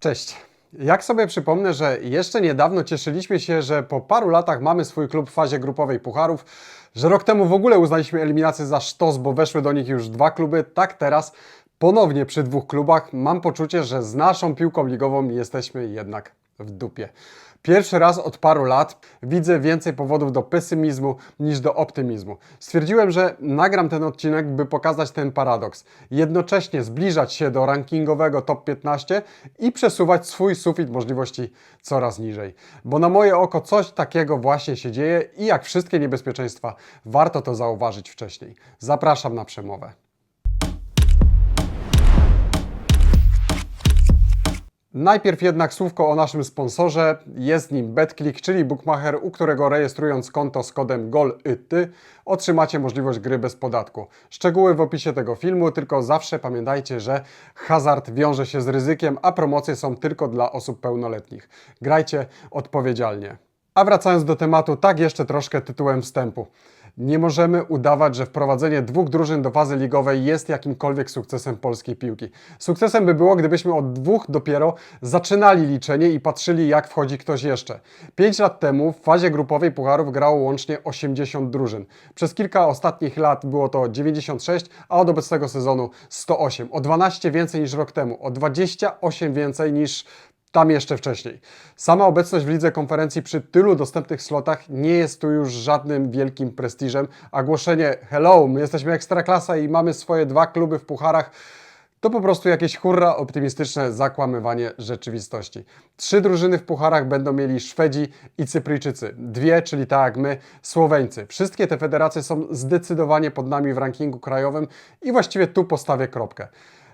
Cześć. Jak sobie przypomnę, że jeszcze niedawno cieszyliśmy się, że po paru latach mamy swój klub w fazie grupowej pucharów, że rok temu w ogóle uznaliśmy eliminację za sztos, bo weszły do nich już dwa kluby, tak teraz ponownie przy dwóch klubach mam poczucie, że z naszą piłką ligową jesteśmy jednak w dupie. Pierwszy raz od paru lat widzę więcej powodów do pesymizmu niż do optymizmu. Stwierdziłem, że nagram ten odcinek, by pokazać ten paradoks. Jednocześnie zbliżać się do rankingowego top 15 i przesuwać swój sufit możliwości coraz niżej. Bo na moje oko coś takiego właśnie się dzieje i jak wszystkie niebezpieczeństwa, warto to zauważyć wcześniej. Zapraszam na przemowę. Najpierw jednak słówko o naszym sponsorze. Jest nim BetClick, czyli bookmacher, u którego rejestrując konto z kodem GOLYTY otrzymacie możliwość gry bez podatku. Szczegóły w opisie tego filmu, tylko zawsze pamiętajcie, że hazard wiąże się z ryzykiem, a promocje są tylko dla osób pełnoletnich. Grajcie odpowiedzialnie. A wracając do tematu, tak jeszcze troszkę tytułem wstępu. Nie możemy udawać, że wprowadzenie dwóch drużyn do fazy ligowej jest jakimkolwiek sukcesem polskiej piłki. Sukcesem by było, gdybyśmy od dwóch dopiero zaczynali liczenie i patrzyli, jak wchodzi ktoś jeszcze. Pięć lat temu w fazie grupowej Pucharów grało łącznie 80 drużyn. Przez kilka ostatnich lat było to 96, a od obecnego sezonu 108. O 12 więcej niż rok temu, o 28 więcej niż tam jeszcze wcześniej. Sama obecność w lidze konferencji przy tylu dostępnych slotach nie jest tu już żadnym wielkim prestiżem, a głoszenie hello, my jesteśmy ekstraklasa i mamy swoje dwa kluby w pucharach, to po prostu jakieś hurra optymistyczne zakłamywanie rzeczywistości. Trzy drużyny w pucharach będą mieli Szwedzi i Cypryjczycy. Dwie, czyli tak jak my, Słoweńcy. Wszystkie te federacje są zdecydowanie pod nami w rankingu krajowym i właściwie tu postawię kropkę.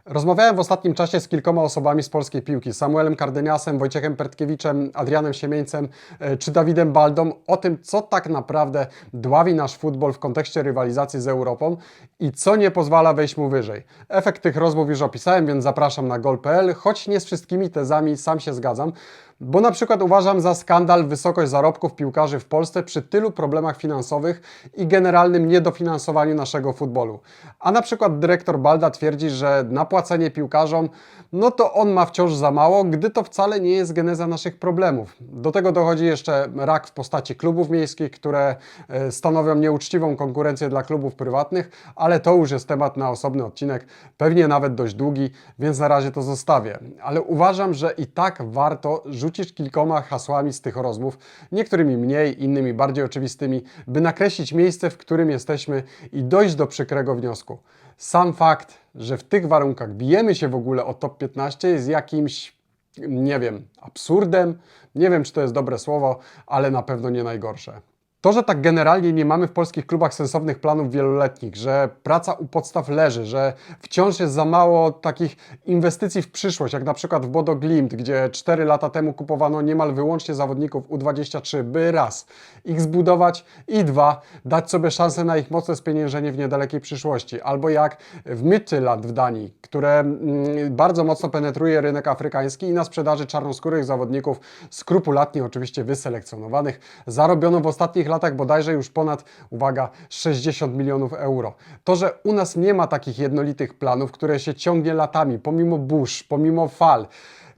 Rozmawiałem w ostatnim czasie z kilkoma osobami z polskiej piłki, Samuelem Kardyniasem, Wojciechem Pertkiewiczem, Adrianem Siemieńcem e, czy Dawidem Baldą o tym, co tak naprawdę dławi nasz futbol w kontekście rywalizacji z Europą i co nie pozwala wejść mu wyżej. Efekt tych rozmów już opisałem, więc zapraszam na gol.pl, choć nie z wszystkimi tezami sam się zgadzam, bo na przykład uważam za skandal wysokość zarobków piłkarzy w Polsce przy tylu problemach finansowych i generalnym niedofinansowaniu naszego futbolu. A na przykład dyrektor Balda twierdzi, że na płacenie piłkarzom, no to on ma wciąż za mało, gdy to wcale nie jest geneza naszych problemów. Do tego dochodzi jeszcze rak w postaci klubów miejskich, które e, stanowią nieuczciwą konkurencję dla klubów prywatnych, ale to już jest temat na osobny odcinek, pewnie nawet dość długi, więc na razie to zostawię. Ale uważam, że i tak warto rzucić kilkoma hasłami z tych rozmów, niektórymi mniej, innymi bardziej oczywistymi, by nakreślić miejsce, w którym jesteśmy i dojść do przykrego wniosku. Sam fakt, że w tych warunkach bijemy się w ogóle o top 15 jest jakimś, nie wiem, absurdem. Nie wiem, czy to jest dobre słowo, ale na pewno nie najgorsze. To, że tak generalnie nie mamy w polskich klubach sensownych planów wieloletnich, że praca u podstaw leży, że wciąż jest za mało takich inwestycji w przyszłość, jak na przykład w Bodo Glimt, gdzie 4 lata temu kupowano niemal wyłącznie zawodników U23, by raz ich zbudować i dwa dać sobie szansę na ich mocne spieniężenie w niedalekiej przyszłości. Albo jak w Midtjylland w Danii, które mm, bardzo mocno penetruje rynek afrykański i na sprzedaży czarnoskórych zawodników, skrupulatnie oczywiście wyselekcjonowanych, zarobiono w ostatnich latach bodajże już ponad, uwaga, 60 milionów euro. To, że u nas nie ma takich jednolitych planów, które się ciągnie latami, pomimo burz, pomimo fal,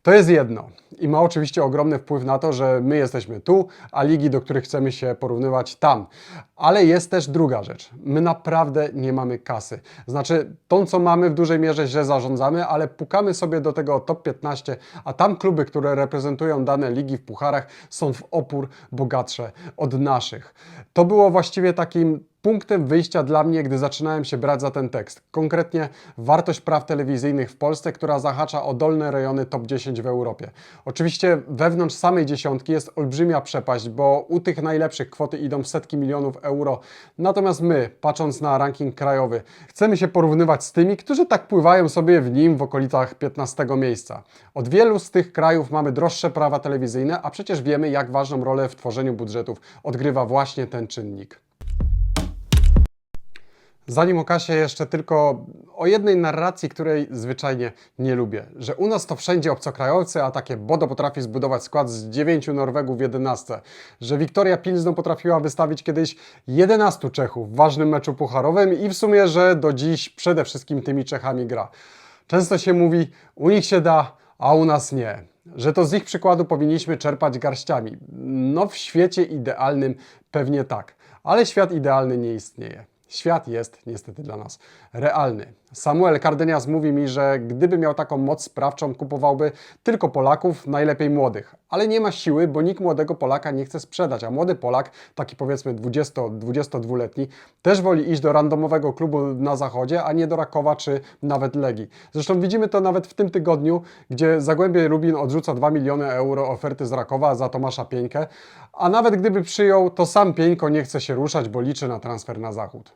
to jest jedno i ma oczywiście ogromny wpływ na to, że my jesteśmy tu, a ligi, do których chcemy się porównywać tam. Ale jest też druga rzecz. My naprawdę nie mamy kasy. Znaczy, tą co mamy w dużej mierze źle zarządzamy, ale pukamy sobie do tego top 15, a tam kluby, które reprezentują dane ligi w pucharach są w opór bogatsze od naszych. To było właściwie takim punktem wyjścia dla mnie, gdy zaczynałem się brać za ten tekst. Konkretnie wartość praw telewizyjnych w Polsce, która zahacza o dolne rejony top 10 w Europie. Oczywiście wewnątrz samej dziesiątki jest olbrzymia przepaść, bo u tych najlepszych kwoty idą setki milionów euro. Natomiast my, patrząc na ranking krajowy, chcemy się porównywać z tymi, którzy tak pływają sobie w nim w okolicach 15 miejsca. Od wielu z tych krajów mamy droższe prawa telewizyjne, a przecież wiemy, jak ważną rolę w tworzeniu budżetów odgrywa właśnie ten czynnik. Zanim okaże jeszcze tylko o jednej narracji, której zwyczajnie nie lubię. Że u nas to wszędzie obcokrajowcy, a takie Bodo potrafi zbudować skład z 9 Norwegów w 11. Że Wiktoria Pilsno potrafiła wystawić kiedyś 11 Czechów w ważnym meczu pucharowym i w sumie, że do dziś przede wszystkim tymi Czechami gra. Często się mówi, u nich się da, a u nas nie. że to z ich przykładu powinniśmy czerpać garściami. No, w świecie idealnym pewnie tak, ale świat idealny nie istnieje. Świat jest niestety dla nas realny. Samuel Cardenias mówi mi, że gdyby miał taką moc sprawczą, kupowałby tylko Polaków, najlepiej młodych. Ale nie ma siły, bo nikt młodego Polaka nie chce sprzedać, a młody Polak, taki powiedzmy 20-22-letni, też woli iść do randomowego klubu na zachodzie, a nie do Rakowa czy nawet Legii. Zresztą widzimy to nawet w tym tygodniu, gdzie Zagłębie Lubin odrzuca 2 miliony euro oferty z Rakowa za Tomasza Pieńkę, a nawet gdyby przyjął, to sam Pieńko nie chce się ruszać, bo liczy na transfer na zachód.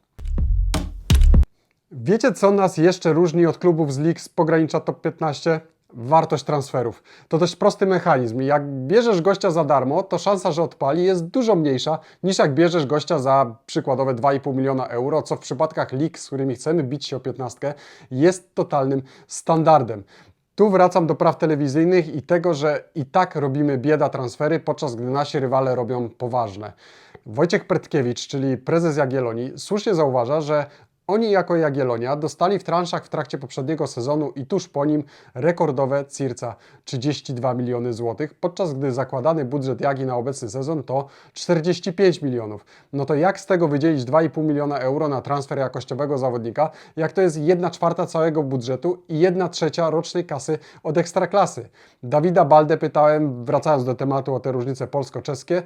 Wiecie, co nas jeszcze różni od klubów z lig z pogranicza top 15? Wartość transferów. To dość prosty mechanizm. Jak bierzesz gościa za darmo, to szansa, że odpali jest dużo mniejsza niż jak bierzesz gościa za przykładowe 2,5 miliona euro, co w przypadkach lig, z którymi chcemy bić się o 15, jest totalnym standardem. Tu wracam do praw telewizyjnych i tego, że i tak robimy bieda transfery, podczas gdy nasi rywale robią poważne. Wojciech Pretkiewicz, czyli prezes Jagiellonii, słusznie zauważa, że oni jako Jagiellonia dostali w transzach w trakcie poprzedniego sezonu i tuż po nim rekordowe circa 32 miliony złotych, podczas gdy zakładany budżet Jagi na obecny sezon to 45 milionów. No to jak z tego wydzielić 2,5 miliona euro na transfer jakościowego zawodnika, jak to jest 1 czwarta całego budżetu i 1 trzecia rocznej kasy od ekstraklasy? Dawida Baldę pytałem, wracając do tematu o te różnice polsko-czeskie,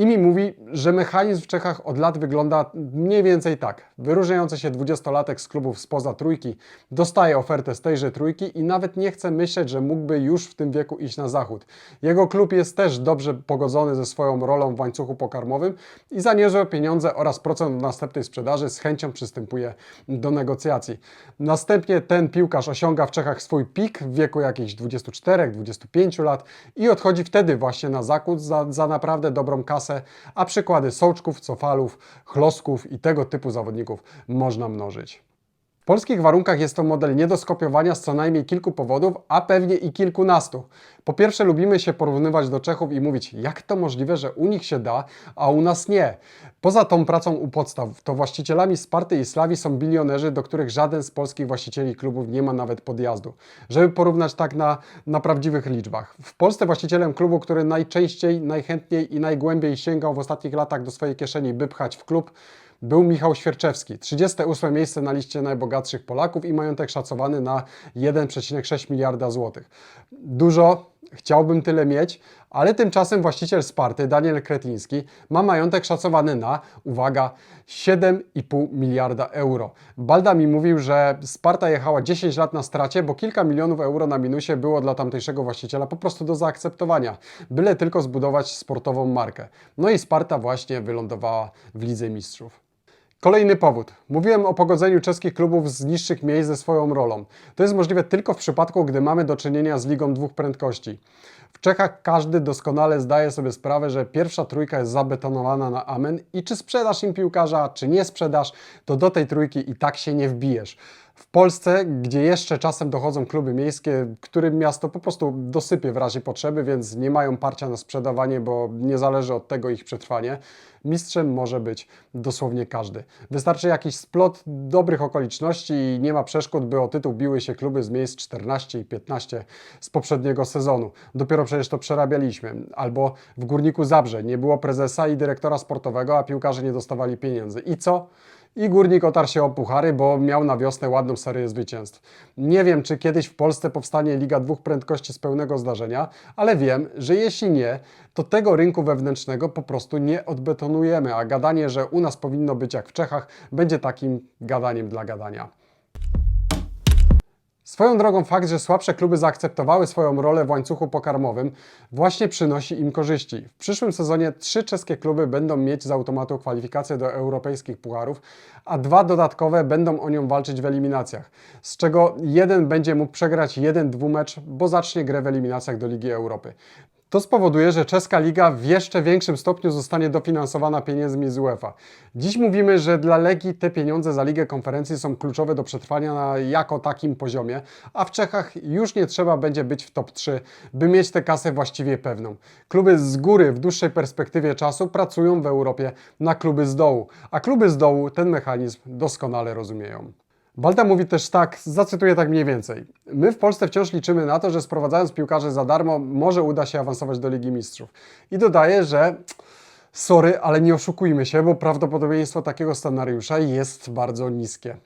i mi mówi, że mechanizm w Czechach od lat wygląda mniej więcej tak. Wyróżniający się 20-latek z klubów spoza trójki dostaje ofertę z tejże trójki i nawet nie chce myśleć, że mógłby już w tym wieku iść na zachód. Jego klub jest też dobrze pogodzony ze swoją rolą w łańcuchu pokarmowym i za niezłe pieniądze oraz procent od następnej sprzedaży z chęcią przystępuje do negocjacji. Następnie ten piłkarz osiąga w Czechach swój pik w wieku jakichś 24-25 lat i odchodzi wtedy właśnie na zakup za, za naprawdę dobrą kasę a przykłady soczków, cofalów, chlosków i tego typu zawodników można mnożyć. Polskich warunkach jest to model nie do skopiowania z co najmniej kilku powodów, a pewnie i kilkunastu. Po pierwsze, lubimy się porównywać do Czechów i mówić, jak to możliwe, że u nich się da, a u nas nie. Poza tą pracą u podstaw, to właścicielami Sparty i Slawii są bilionerzy, do których żaden z polskich właścicieli klubów nie ma nawet podjazdu. Żeby porównać tak na, na prawdziwych liczbach. W Polsce właścicielem klubu, który najczęściej, najchętniej i najgłębiej sięgał w ostatnich latach do swojej kieszeni, by pchać w klub, był Michał Świerczewski. 38 miejsce na liście najbogatszych Polaków i majątek szacowany na 1,6 miliarda złotych. Dużo, chciałbym tyle mieć, ale tymczasem właściciel Sparty, Daniel Kretiński, ma majątek szacowany na, uwaga, 7,5 miliarda euro. Balda mi mówił, że Sparta jechała 10 lat na stracie, bo kilka milionów euro na minusie było dla tamtejszego właściciela po prostu do zaakceptowania, byle tylko zbudować sportową markę. No i Sparta właśnie wylądowała w Lidze Mistrzów. Kolejny powód. Mówiłem o pogodzeniu czeskich klubów z niższych miejsc ze swoją rolą. To jest możliwe tylko w przypadku, gdy mamy do czynienia z ligą dwóch prędkości. W Czechach każdy doskonale zdaje sobie sprawę, że pierwsza trójka jest zabetonowana na amen i czy sprzedasz im piłkarza, czy nie sprzedasz, to do tej trójki i tak się nie wbijesz. W Polsce, gdzie jeszcze czasem dochodzą kluby miejskie, którym miasto po prostu dosypie w razie potrzeby, więc nie mają parcia na sprzedawanie, bo nie zależy od tego ich przetrwanie, mistrzem może być dosłownie każdy. Wystarczy jakiś splot dobrych okoliczności i nie ma przeszkód, by o tytuł biły się kluby z miejsc 14 i 15 z poprzedniego sezonu. Dopiero przecież to przerabialiśmy. Albo w Górniku Zabrze nie było prezesa i dyrektora sportowego, a piłkarze nie dostawali pieniędzy. I co? I Górnik otarł się o puchary, bo miał na wiosnę ładną serię zwycięstw. Nie wiem, czy kiedyś w Polsce powstanie Liga dwóch prędkości z pełnego zdarzenia, ale wiem, że jeśli nie, to tego rynku wewnętrznego po prostu nie odbetonujemy, a gadanie, że u nas powinno być jak w Czechach, będzie takim gadaniem dla gadania. Swoją drogą fakt, że słabsze kluby zaakceptowały swoją rolę w łańcuchu pokarmowym właśnie przynosi im korzyści. W przyszłym sezonie trzy czeskie kluby będą mieć z automatu kwalifikacje do europejskich pucharów, a dwa dodatkowe będą o nią walczyć w eliminacjach, z czego jeden będzie mógł przegrać jeden dwumecz, bo zacznie grę w eliminacjach do Ligi Europy. To spowoduje, że czeska liga w jeszcze większym stopniu zostanie dofinansowana pieniędzmi z UEFA. Dziś mówimy, że dla Legii te pieniądze za Ligę Konferencji są kluczowe do przetrwania na jako takim poziomie, a w Czechach już nie trzeba będzie być w top 3, by mieć tę kasę właściwie pewną. Kluby z góry w dłuższej perspektywie czasu pracują w Europie na kluby z dołu, a kluby z dołu ten mechanizm doskonale rozumieją. Balda mówi też tak, zacytuję tak mniej więcej. My w Polsce wciąż liczymy na to, że sprowadzając piłkarzy za darmo, może uda się awansować do Ligi Mistrzów. I dodaje, że sorry, ale nie oszukujmy się, bo prawdopodobieństwo takiego scenariusza jest bardzo niskie.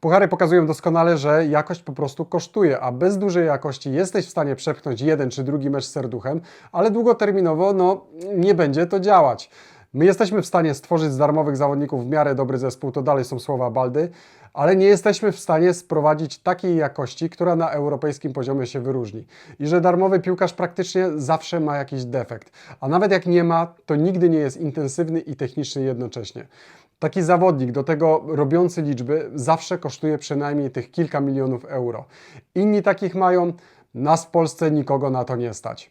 Puchary pokazują doskonale, że jakość po prostu kosztuje, a bez dużej jakości jesteś w stanie przepchnąć jeden czy drugi mecz serduchem, ale długoterminowo no, nie będzie to działać. My jesteśmy w stanie stworzyć z darmowych zawodników w miarę dobry zespół, to dalej są słowa Baldy, ale nie jesteśmy w stanie sprowadzić takiej jakości, która na europejskim poziomie się wyróżni. I że darmowy piłkarz praktycznie zawsze ma jakiś defekt, a nawet jak nie ma, to nigdy nie jest intensywny i techniczny jednocześnie. Taki zawodnik, do tego robiący liczby, zawsze kosztuje przynajmniej tych kilka milionów euro. Inni takich mają, nas w Polsce nikogo na to nie stać.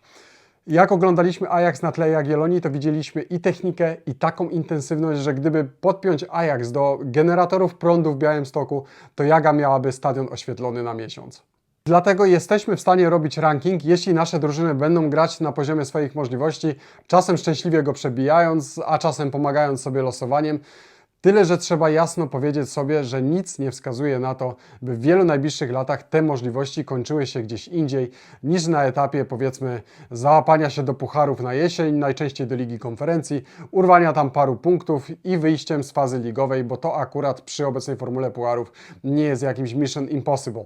Jak oglądaliśmy Ajax na tle Jagiellonii, to widzieliśmy i technikę, i taką intensywność, że gdyby podpiąć Ajax do generatorów prądu w Białymstoku, to Jaga miałaby stadion oświetlony na miesiąc. Dlatego jesteśmy w stanie robić ranking, jeśli nasze drużyny będą grać na poziomie swoich możliwości, czasem szczęśliwie go przebijając, a czasem pomagając sobie losowaniem. Tyle, że trzeba jasno powiedzieć sobie, że nic nie wskazuje na to, by w wielu najbliższych latach te możliwości kończyły się gdzieś indziej niż na etapie powiedzmy załapania się do pucharów na jesień, najczęściej do Ligi Konferencji, urwania tam paru punktów i wyjściem z fazy ligowej, bo to akurat przy obecnej formule pucharów nie jest jakimś mission impossible.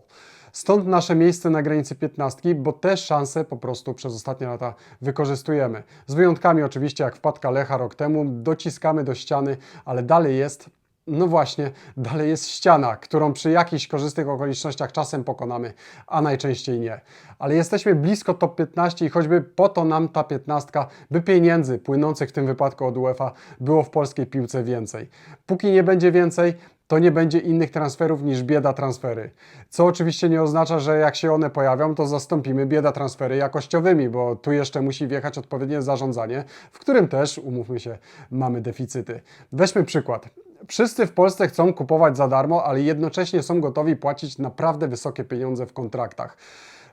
Stąd nasze miejsce na granicy 15, bo te szanse po prostu przez ostatnie lata wykorzystujemy. Z wyjątkami oczywiście jak wpadka Lecha rok temu, dociskamy do ściany, ale dalej jest no właśnie, dalej jest ściana, którą przy jakichś korzystnych okolicznościach czasem pokonamy, a najczęściej nie. Ale jesteśmy blisko top 15 i choćby po to nam ta 15, by pieniędzy płynących w tym wypadku od UEFA było w polskiej piłce więcej. Póki nie będzie więcej, to nie będzie innych transferów niż bieda transfery. Co oczywiście nie oznacza, że jak się one pojawią, to zastąpimy bieda transfery jakościowymi, bo tu jeszcze musi wjechać odpowiednie zarządzanie, w którym też, umówmy się, mamy deficyty. Weźmy przykład. Wszyscy w Polsce chcą kupować za darmo, ale jednocześnie są gotowi płacić naprawdę wysokie pieniądze w kontraktach.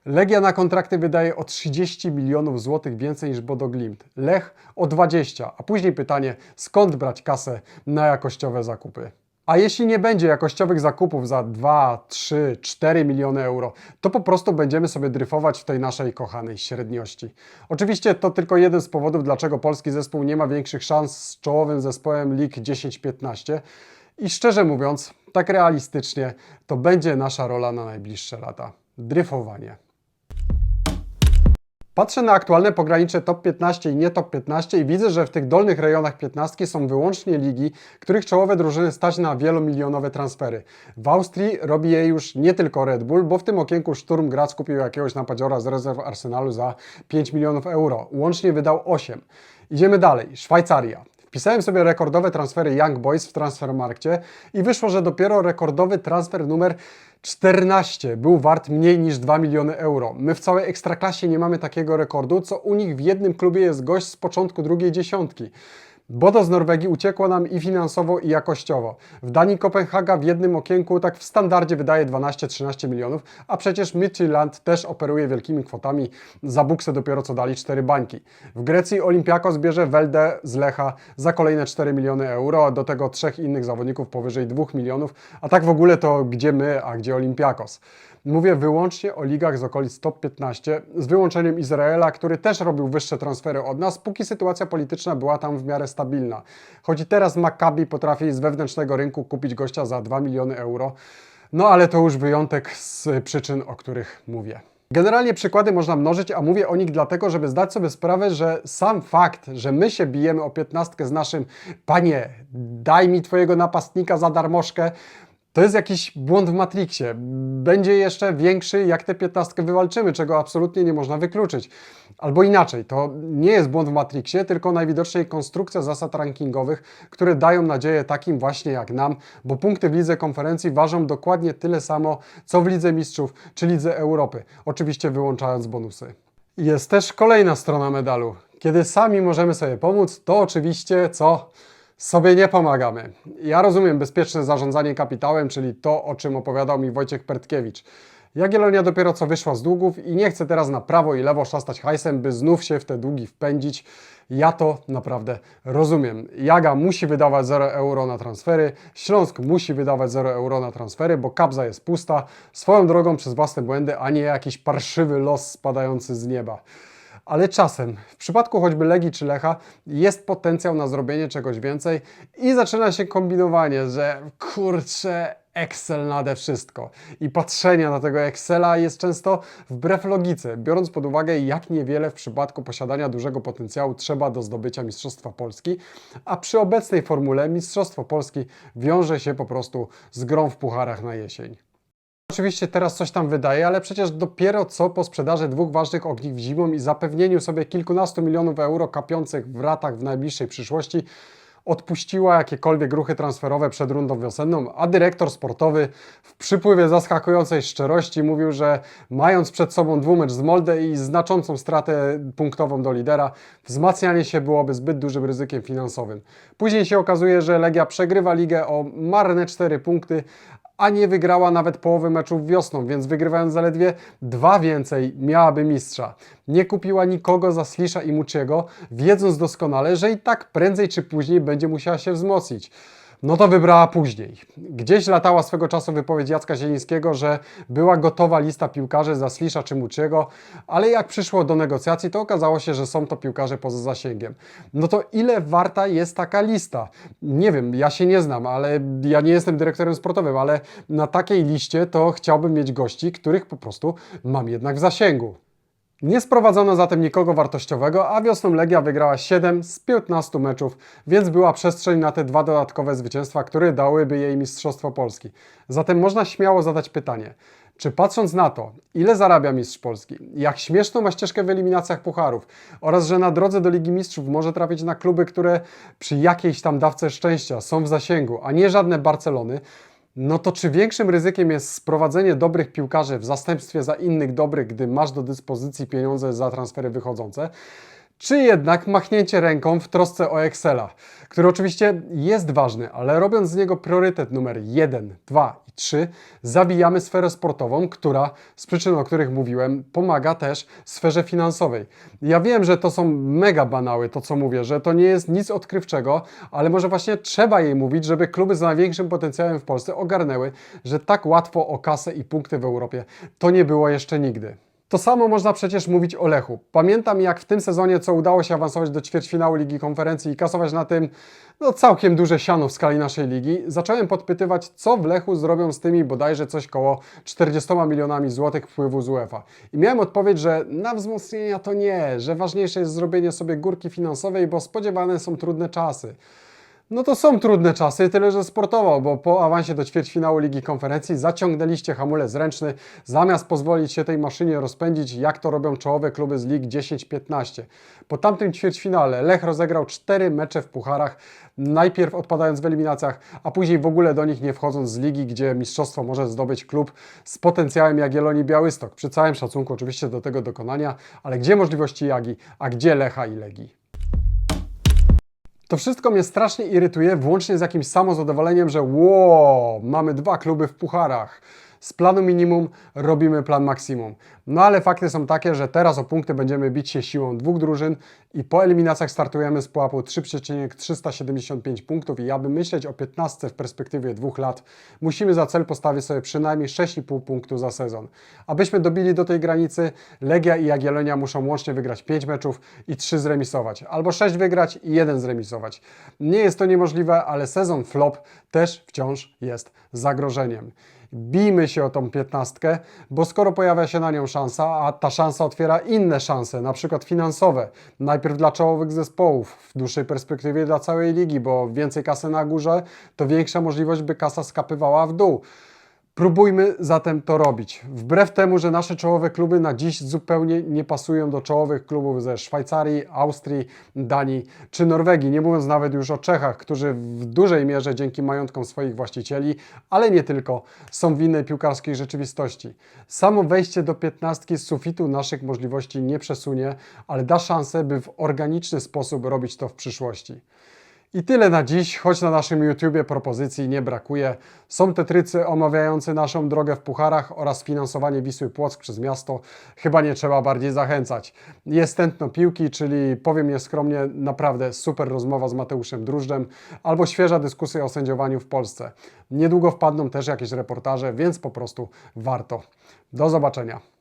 Legia na kontrakty wydaje o 30 milionów złotych więcej niż Bodo Glimt. Lech o 20, a później pytanie, skąd brać kasę na jakościowe zakupy? A jeśli nie będzie jakościowych zakupów za 2, 3, 4 miliony euro, to po prostu będziemy sobie dryfować w tej naszej kochanej średniości. Oczywiście to tylko jeden z powodów, dlaczego polski zespół nie ma większych szans z czołowym zespołem Lig 10-15. I szczerze mówiąc, tak realistycznie, to będzie nasza rola na najbliższe lata. Dryfowanie. Patrzę na aktualne pogranicze top 15 i nie top 15 i widzę, że w tych dolnych rejonach 15 są wyłącznie ligi, których czołowe drużyny stać na wielomilionowe transfery. W Austrii robi je już nie tylko Red Bull, bo w tym okienku Sturm Graz kupił jakiegoś napadziora z rezerw Arsenalu za 5 milionów euro. Łącznie wydał 8. Idziemy dalej. Szwajcaria. Wpisałem sobie rekordowe transfery Young Boys w Transfermarkcie i wyszło, że dopiero rekordowy transfer numer 14 był wart mniej niż 2 miliony euro. My w całej ekstraklasie nie mamy takiego rekordu, co u nich w jednym klubie jest gość z początku drugiej dziesiątki. Bodo z Norwegii uciekło nam i finansowo, i jakościowo. W Danii Kopenhaga w jednym okienku tak w standardzie wydaje 12-13 milionów, a przecież Midtjylland też operuje wielkimi kwotami. Za buksę dopiero co dali 4 bańki. W Grecji Olympiakos bierze Welde z Lecha za kolejne 4 miliony euro, a do tego trzech innych zawodników powyżej 2 milionów. A tak w ogóle to gdzie my, a gdzie Olympiakos? Mówię wyłącznie o ligach z okolic top 15, z wyłączeniem Izraela, który też robił wyższe transfery od nas, póki sytuacja polityczna była tam w miarę stabilna. Choć i teraz Maccabi potrafi z wewnętrznego rynku kupić gościa za 2 miliony euro, no ale to już wyjątek z przyczyn, o których mówię. Generalnie przykłady można mnożyć, a mówię o nich dlatego, żeby zdać sobie sprawę, że sam fakt, że my się bijemy o piętnastkę z naszym panie, daj mi twojego napastnika za darmożkę, to jest jakiś błąd w Matrixie. Będzie jeszcze większy, jak tę piętnastkę wywalczymy, czego absolutnie nie można wykluczyć. Albo inaczej, to nie jest błąd w Matrixie, tylko najwidoczniej konstrukcja zasad rankingowych, które dają nadzieję takim właśnie jak nam, bo punkty w lidze konferencji ważą dokładnie tyle samo, co w Lidze Mistrzów czy Lidze Europy, oczywiście wyłączając bonusy. Jest też kolejna strona medalu. Kiedy sami możemy sobie pomóc, to oczywiście co? Sobie nie pomagamy. Ja rozumiem bezpieczne zarządzanie kapitałem, czyli to, o czym opowiadał mi Wojciech Pertkiewicz. Jagiellonia dopiero co wyszła z długów i nie chce teraz na prawo i lewo szastać hajsem, by znów się w te długi wpędzić. Ja to naprawdę rozumiem. Jaga musi wydawać 0 euro na transfery, Śląsk musi wydawać 0 euro na transfery, bo kabza jest pusta, swoją drogą przez własne błędy, a nie jakiś parszywy los spadający z nieba. Ale czasem, w przypadku choćby Legii czy Lecha, jest potencjał na zrobienie czegoś więcej i zaczyna się kombinowanie, że kurczę, Excel nade wszystko. I patrzenie na tego Excela jest często wbrew logice, biorąc pod uwagę, jak niewiele w przypadku posiadania dużego potencjału trzeba do zdobycia Mistrzostwa Polski, a przy obecnej formule Mistrzostwo Polski wiąże się po prostu z grą w pucharach na jesień. Oczywiście teraz coś tam wydaje, ale przecież dopiero co po sprzedaży dwóch ważnych ogniw zimą i zapewnieniu sobie kilkunastu milionów euro kapiących w ratach w najbliższej przyszłości, odpuściła jakiekolwiek ruchy transferowe przed rundą wiosenną, a dyrektor sportowy w przypływie zaskakującej szczerości mówił, że mając przed sobą dwumecz z Molde i znaczącą stratę punktową do lidera, wzmacnianie się byłoby zbyt dużym ryzykiem finansowym. Później się okazuje, że Legia przegrywa ligę o marne 4 punkty, a nie wygrała nawet połowy meczów wiosną, więc wygrywając zaledwie dwa więcej miałaby mistrza. Nie kupiła nikogo za Slisza i Muciego, wiedząc doskonale, że i tak prędzej czy później będzie musiała się wzmocnić. No to wybrała później. Gdzieś latała swego czasu wypowiedź Jacka Zielińskiego, że była gotowa lista piłkarzy za Slisza czy Muciego, ale jak przyszło do negocjacji, to okazało się, że są to piłkarze poza zasięgiem. No to ile warta jest taka lista? Nie wiem, ja się nie znam, ale ja nie jestem dyrektorem sportowym, ale na takiej liście to chciałbym mieć gości, których po prostu mam jednak w zasięgu. Nie sprowadzono zatem nikogo wartościowego, a wiosną Legia wygrała 7 z 15 meczów, więc była przestrzeń na te dwa dodatkowe zwycięstwa, które dałyby jej Mistrzostwo Polski. Zatem można śmiało zadać pytanie, czy patrząc na to, ile zarabia mistrz Polski, jak śmieszną ma ścieżkę w eliminacjach pucharów oraz że na drodze do Ligi Mistrzów może trafić na kluby, które przy jakiejś tam dawce szczęścia są w zasięgu, a nie żadne Barcelony, no to czy większym ryzykiem jest sprowadzenie dobrych piłkarzy w zastępstwie za innych dobrych, gdy masz do dyspozycji pieniądze za transfery wychodzące? Czy jednak machnięcie ręką w trosce o Excela, który oczywiście jest ważny, ale robiąc z niego priorytet numer 1, 2 i 3, zabijamy sferę sportową, która z przyczyn, o których mówiłem, pomaga też sferze finansowej. Ja wiem, że to są mega banały, to co mówię, że to nie jest nic odkrywczego, ale może właśnie trzeba jej mówić, żeby kluby z największym potencjałem w Polsce ogarnęły, że tak łatwo o kasę i punkty w Europie to nie było jeszcze nigdy. To samo można przecież mówić o Lechu. Pamiętam jak w tym sezonie, co udało się awansować do ćwierćfinału Ligi Konferencji i kasować na tym no, całkiem duże siano w skali naszej ligi, zacząłem podpytywać, co w Lechu zrobią z tymi bodajże coś koło 40 milionami złotych wpływu z UEFA. I miałem odpowiedź, że na wzmocnienia to nie, że ważniejsze jest zrobienie sobie górki finansowej, bo spodziewane są trudne czasy. No to są trudne czasy, tyle że sportowo, bo po awansie do ćwierćfinału Ligi Konferencji zaciągnęliście hamulec ręczny, zamiast pozwolić się tej maszynie rozpędzić, jak to robią czołowe kluby z lig 10-15. Po tamtym ćwierćfinale Lech rozegrał cztery mecze w pucharach, najpierw odpadając w eliminacjach, a później w ogóle do nich nie wchodząc z ligi, gdzie mistrzostwo może zdobyć klub z potencjałem Jagiellonii Białystok. Przy całym szacunku oczywiście do tego dokonania, ale gdzie możliwości Jagi, a gdzie Lecha i Legii? To wszystko mnie strasznie irytuje, włącznie z jakimś samozadowoleniem, że wow, mamy dwa kluby w pucharach. Z planu minimum robimy plan maksimum. No ale fakty są takie, że teraz o punkty będziemy bić się siłą dwóch drużyn i po eliminacjach startujemy z pułapu 3,375 punktów i aby myśleć o 15 w perspektywie dwóch lat, musimy za cel postawić sobie przynajmniej 6,5 punktu za sezon. Abyśmy dobili do tej granicy, Legia i Jagiellonia muszą łącznie wygrać 5 meczów i 3 zremisować, albo 6 wygrać i 1 zremisować. Nie jest to niemożliwe, ale sezon flop też wciąż jest zagrożeniem bijmy się o tą piętnastkę, bo skoro pojawia się na nią szansa, a ta szansa otwiera inne szanse, na przykład finansowe, najpierw dla czołowych zespołów, w dłuższej perspektywie dla całej ligi, bo więcej kasy na górze, to większa możliwość, by kasa skapywała w dół. Próbujmy zatem to robić. Wbrew temu, że nasze czołowe kluby na dziś zupełnie nie pasują do czołowych klubów ze Szwajcarii, Austrii, Danii czy Norwegii, nie mówiąc nawet już o Czechach, którzy w dużej mierze dzięki majątkom swoich właścicieli, ale nie tylko, są w innej piłkarskiej rzeczywistości. Samo wejście do piętnastki z sufitu naszych możliwości nie przesunie, ale da szansę, by w organiczny sposób robić to w przyszłości. I tyle na dziś, choć na naszym YouTubie propozycji nie brakuje. Są tetrycy omawiający naszą drogę w pucharach oraz finansowanie Wisły Płock przez miasto. Chyba nie trzeba bardziej zachęcać. Jest tętno piłki, czyli powiem je skromnie, naprawdę super rozmowa z Mateuszem Drużdżem albo świeża dyskusja o sędziowaniu w Polsce. Niedługo wpadną też jakieś reportaże, więc po prostu warto. Do zobaczenia.